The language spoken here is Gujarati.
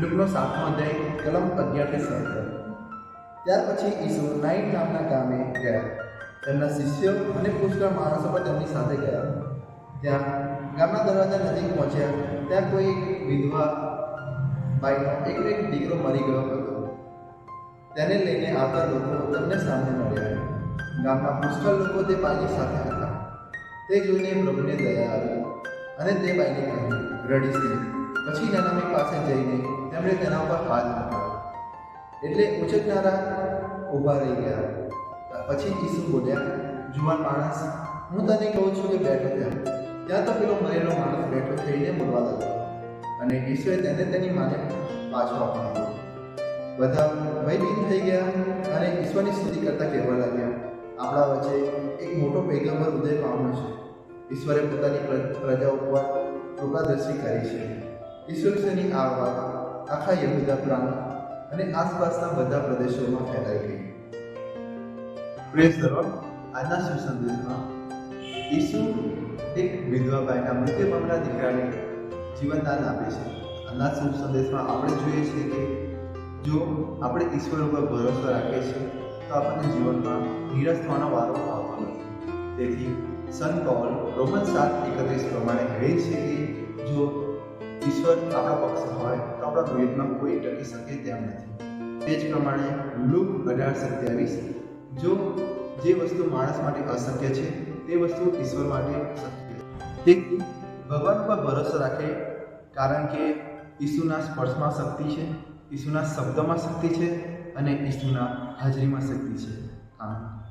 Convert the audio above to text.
લુકનો સાતમો અધ્યાય કલમ અગિયારથી સત્તર. ત્યાર પછી ઈસુ નાઇટ નામના ગામે ગયા. તેમના શિષ્યો અને પુષ્કળ માણસો પણ તેમની સાથે ગયા. ત્યાં ગામના દરવાજા નજીક પહોંચ્યા. ત્યાં કોઈ વિધવા બાઈનો એક એક દીકરો મરી ગયો હતો. તેને લઈને આવતા લોકો તેમને સામે મળ્યા. ગામના પુષ્કળ લોકો તે બાઈની સાથે હતા. તે જોઈને પ્રભુને દયા આવી અને તે બાઈને કહ્યું રડીશ નહીં પછી નાનામી પાસે જઈને તેમણે તેના ઉપર હાથ મૂક્યો. એટલે ઉચકનારા ઊભા રહી ગયા. પછી ઈસુ બોલ્યા, જુવાન માણસ, હું તને કહું છું કે બેઠો ત્યાં. ત્યાં તો પેલો મરેલો માણસ બેઠો થઈને બોલવા લાગ્યો અને ઈસુએ તેને તેની માને પાછો આપી દીધો બધા ભયભીત થઈ ગયા અને ઈશ્વરની સ્તુતિ કરતા કહેવા લાગ્યા, આપણા વચ્ચે એક મોટો પૈગંબર ઉદય પામ્યો છે. ઈશ્વરે પોતાની પ્ર- પ્રજા ઉપર કૃપાદર્શી કરી છે. ઈશ્વરની આ વાત આખા યહૂદા પ્રાંત અને આસપાસના બધા પ્રદેશોમાં ફેલાઈ ગઈ. પ્રેસ ધરો આજના સુસંદેશમાં, ઈસુ એક વિધવા બાઈના મૃત્યુ પામેલા દીકરાને જીવનદાન આપે છે. આજના સુસંદેશમાં આપણે જોઈએ છીએ કે જો આપણે ઈશ્વર ઉપર ભરોસો રાખીએ છીએ, તો આપણને જીવનમાં નિરાશ થવાનો વારો આવતો નથી. તેથી, સન પૌલ રોમન સાત એકત્રીસ પ્રમાણે કહે છે કે જો ઈશ્વર આપણા પક્ષ હોય તો આપણા વિરોધમાં કોઈ ટકી શકે તેમ નથી. તે જ પ્રમાણે લુક અઢાર સત્યાવીસ. જો જે વસ્તુ માણસ માટે અશક્ય છે, તે વસ્તુ ઈશ્વર માટે શક્ય છે. ભગવાન પર ભરોસો રાખે, કારણ કે ઈસુના સ્પર્શમાં શક્તિ છે, ઈસુના શબ્દમાં શક્તિ છે અને ઈસુના હાજરીમાં શક્તિ છે. આમ